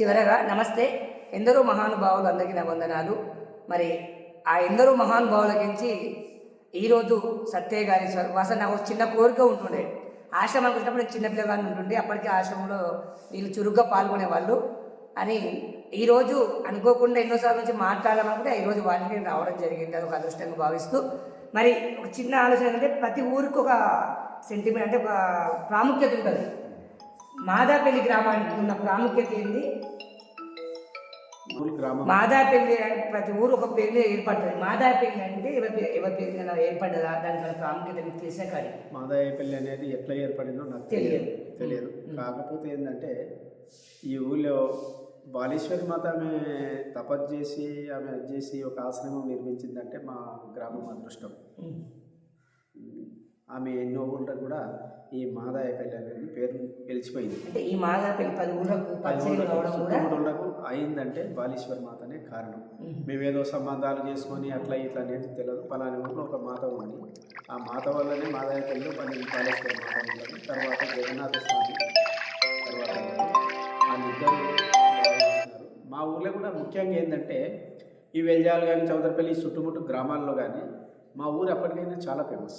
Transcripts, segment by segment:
చివరగా నమస్తే. ఎందరో మహానుభావులు అందరికీ నా వందనాలు. మరి ఆ ఎందరో మహానుభావులకించి ఈరోజు సత్య గారి అసలు నాకు ఒక చిన్న కోరిక ఉంటుండే. ఆశ్రమానికి వచ్చినప్పుడు నేను చిన్నపిల్లగానే ఉంటుండే. అప్పటికే ఆశ్రమంలో వీళ్ళు చురుగ్గా పాల్గొనేవాళ్ళు అని ఈరోజు అనుకోకుండా ఎన్నోసార్లు నుంచి మాట్లాడాలనుకుంటే ఈరోజు వాళ్ళకి నేను రావడం జరిగింది. అది ఒక అదృష్టంగా భావిస్తూ. మరి ఒక చిన్న ఆలోచన అంటే ప్రతి ఊరికి ఒక సెంటిమెంట్ అంటే ఒక ప్రాముఖ్యత ఉంటుంది. మాదాపల్లి గ్రామానికి ఉన్న ప్రాముఖ్యత ఏంది? మాదాపల్లి అంటే ప్రతి ఊరు ఒక పేరు మీద ఏర్పడుతుంది. మాదాపల్లి అంటే ఎవరి ఎవరి పేరు మీద ఏర్పడ్డదా? దానికి ప్రాముఖ్యత మీకు తెలిసే కాడి మాదాయపల్లి అనేది ఎట్లా ఏర్పడిందో నాకు తెలియదు. తెలియదు. కాకపోతే ఏంటంటే ఈ ఊళ్ళో బాలేశ్వరి మాత ఆమె తపస్సు చేసి ఆమె అది చేసి ఒక ఆశ్రమం నిర్మించిందంటే మా గ్రామం అదృష్టం. ఆమె ఎన్నో ఊళ్ళకు కూడా ఈ మాదాయపల్లి అనేది పేరు గెలిచిపోయింది అంటే ఈ మాదాపల్లి పది ఊళ్ళకు ఊళ్ళకు అయిందంటే బాలేశ్వరి మాతనే కారణం. మేమేదో సంబంధాలు చేసుకొని అట్లా ఇట్లా అనేది తెలియదు పలాని ఊళ్ళో ఒక మాత ఉంది. ఆ మాత వల్లనే మాదాయపల్లిలో పన్నెండు కాళేశ్వర మాత ఉన్నది తర్వాత జగన్నాథ స్వామి తర్వాత వాళ్ళిద్దరు. మా ఊళ్ళో కూడా ముఖ్యంగా ఏంటంటే ఈ వెల్జాలు కానీ చౌదరపల్లి చుట్టుముట్టు గ్రామాల్లో కానీ మా ఊరు అప్పటికైనా చాలా ఫేమస్.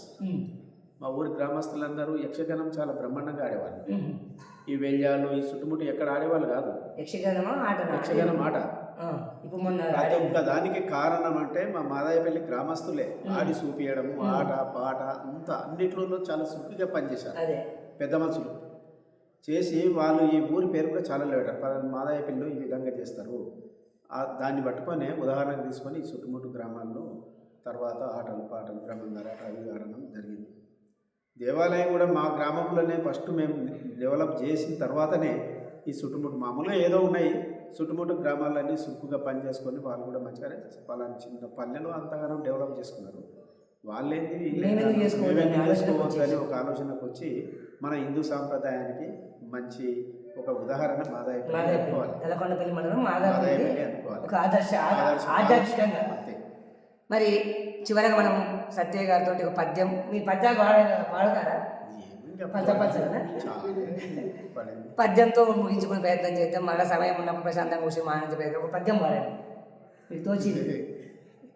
మా ఊరి గ్రామస్తులందరూ యక్షగానం చాలా బ్రహ్మాండంగా ఆడేవాళ్ళు. ఈ వెల్జాలు ఈ చుట్టుముట్టు ఎక్కడ ఆడేవాళ్ళు కాదు. యక్షగానమా ఆట యక్షగానం ఆట. ఇప్పుడు మొన్న ప్రతి ఒక్క దానికి కారణం అంటే మా మాదాయపల్లి గ్రామస్తులే. ఆడి చూపియడం ఆట పాట అంతా అన్నిట్లలో చాలా చురుకుగా పనిచేశారు. పెద్ద మనుషులు. చేసి వాళ్ళు ఈ ఊరి పేరు కూడా చాలా లేవటారు మాదాయపల్లిలో ఈ విధంగా చేస్తారు. దాన్ని పట్టుకొని ఉదాహరణకు తీసుకొని ఈ చుట్టుముట్టు గ్రామాల్లో తర్వాత ఆటలు పాటలు బ్రహ్మంగారాట అవి ఆడడం జరిగింది. దేవాలయం కూడా మా గ్రామంలోనే ఫస్ట్ మేము డెవలప్ చేసిన తర్వాతనే ఈ చుట్టుముట్టు మామూలుగా ఏదో ఉన్నాయి. చుట్టుముట్టు గ్రామాలన్నీ సుక్కుగా పనిచేసుకొని వాళ్ళు కూడా మంచిగానే పలానా చిన్న పల్లెలో అంతగానో డెవలప్ చేసుకున్నారు. వాళ్ళేంది చేసుకోవద్దు అనే ఒక ఆలోచనకు వచ్చి మన హిందూ సాంప్రదాయానికి మంచి ఒక ఉదాహరణ మాదాయపల్లి అనుకోవాలి. మాదాయపల్లి అనుకోవాలి. ఆదర్శ ఆదర్శ- మరి చివరగా మనం సత్య గారితో ఒక పద్యం మీ పద్యాలు పాడ పాడతారా. పద్యంతో ముగించుకునే ప్రయత్నం చేద్దాం. మళ్ళీ సమయం ఉన్నప్పుడు ప్రశాంతంగా కూర్చొని మానంత ప్రయత్నం. ఒక పద్యం పాడండి. మీకు తోచింది.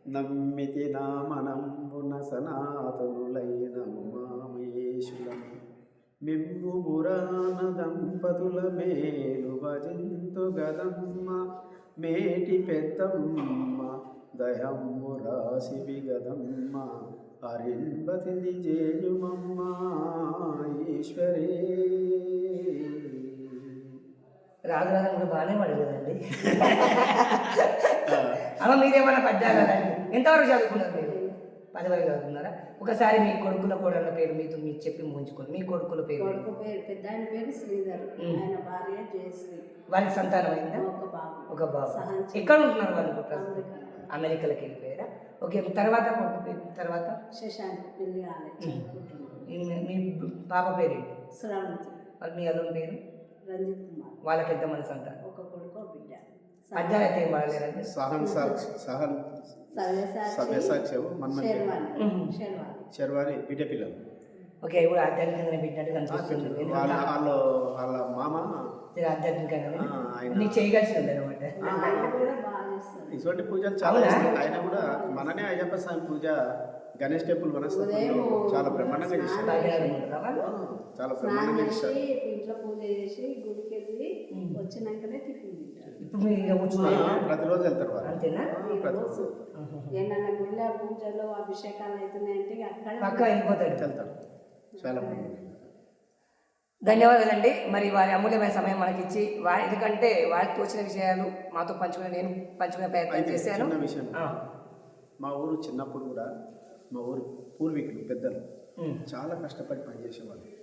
నమ్మితి నామనంబున సనాతనులైన మిమ్ము పురాణ దంపతుల మేలు భజింతు గదమ్మ మేటి పెద్దమ్మ. దయమ్ము రాశి గదమ్మ అరింబతిని జేయుమమ్మ ఈశ్వరే. రాజు రాజు కూడా బాగానే పాడారు కదండి అమ్మ మీరేమన్నా పద్యాలు అలాంటి ఎంతవరకు చదువుకున్నారు మీరు? పది వరకు చదువుకున్నారా? ఒకసారి మీ కొడుకుల కోడళ్ళ పేరు మీతో మీరు చెప్పి ముంచుకోండి మీ కొడుకుల పేరు? కొడుకు పేరు పెద్ద ఆయన పేరు శ్రీధర్. ఆయన భార్య జయశ్రీ. వాళ్ళకి సంతానం అయిందా? ఒక బాబు. ఒక బాబు. ఎక్కడ ఉంటున్నారు వాళ్ళు. అమెరికాకి వెళ్ళిపోయారా ఓకే తర్వాత తర్వాత? శశాంక్ పెళ్ళి మీ- పాప పేరు ఏంటి శ్రవంతి వాళ్ళు మీ అల్లుని పేరు? రంజిత్ కుమార్. వాళ్ళకి ఎంతమంది సంతానం ఒక కొడుకు బిడ్డ. పద్యాలు అయితే ఏం వాడలేరండి సహన్ సాక్షి. సహన్ మన్మన్ శర్వాణి. బిడ్డ పిల్లలు. ఓకే ఇప్పుడు ఆధ్యాత్మికంగా పెట్టినట్టు కనిపిస్తుంది. వాళ్ళ వాళ్ళు వాళ్ళ మామ ఆధ్యాత్మికంగా నీకు చేయగలిసి ఉంది అనమాట ఇటువంటి పూజలు చాలా? చేస్తారు. ఆయన కూడా మననే అయ్యప్ప స్వామి పూజ గణేష్ టెంపుల్ వనస్థలంలో చాలా బ్రహ్మాండంగా చేశారు. చాలా బ్రహ్మాండంగా చేశారు. ఇంట్లో పూజ చేసి గుడికి వెళ్ళి. వచ్చినాకనే టిఫిన్ ఇప్పుడు ప్రతిరోజు వెళ్తారు వాళ్ళు. అంతేనా? ప్రతిరోజు. ఏమన్నా గుళ్ళ పూజలు అభిషేకాలు అవుతున్నాయంటే అక్కడ పక్క వెళ్ళిపోతాడు. వెళ్తారు. చాలా బ్రహ్మాండంగా ధన్యవాదాలండి. మరి వారి అమూల్యమైన సమయం మనకి ఇచ్చి వారి ఎందుకంటే వారికి తోచిన విషయాలు మాతో పంచుకునే నేను పంచుకునే ప్రయత్నం చేశాను. విషయం. మా ఊరు చిన్నప్పుడు కూడా మా ఊరు పూర్వీకులు పెద్దలు చాలా కష్టపడి పనిచేసేవాళ్ళు.